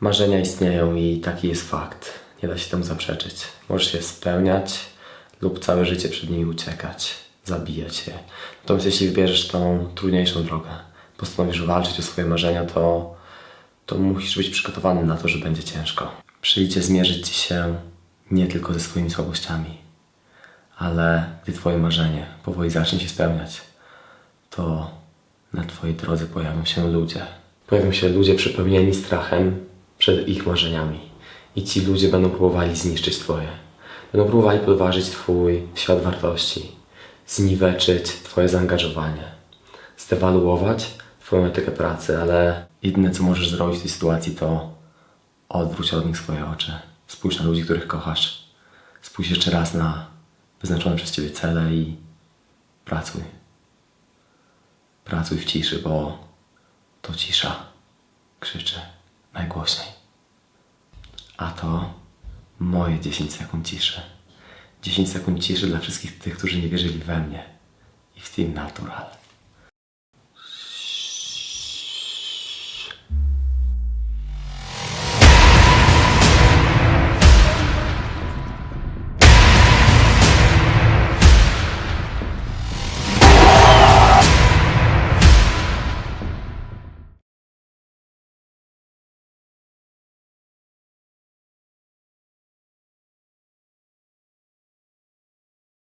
Marzenia istnieją i taki jest fakt. Nie da się temu zaprzeczyć. Możesz je spełniać lub całe życie przed nimi uciekać, zabijać się. Natomiast jeśli wybierzesz tą trudniejszą drogę, postanowisz walczyć o swoje marzenia, to, to musisz być przygotowany na to, że będzie ciężko. Przyjdzie zmierzyć ci się nie tylko ze swoimi słabościami, ale gdy twoje marzenie powoli zacznie się spełniać, to na twojej drodze pojawią się ludzie. Pojawią się ludzie przepełnieni strachem przed ich marzeniami. I ci ludzie będą próbowali zniszczyć twoje. Będą próbowali podważyć twój świat wartości, zniweczyć twoje zaangażowanie, zdewaluować twoją etykę pracy, ale jedyne co możesz zrobić w tej sytuacji to odwróć od nich swoje oczy. Spójrz na ludzi, których kochasz. Spójrz jeszcze raz na wyznaczone przez ciebie cele i pracuj. Pracuj w ciszy, bo to cisza krzyczy najgłośniej. A to moje 10 sekund ciszy. 10 sekund ciszy dla wszystkich tych, którzy nie wierzyli we mnie i w Team Natural.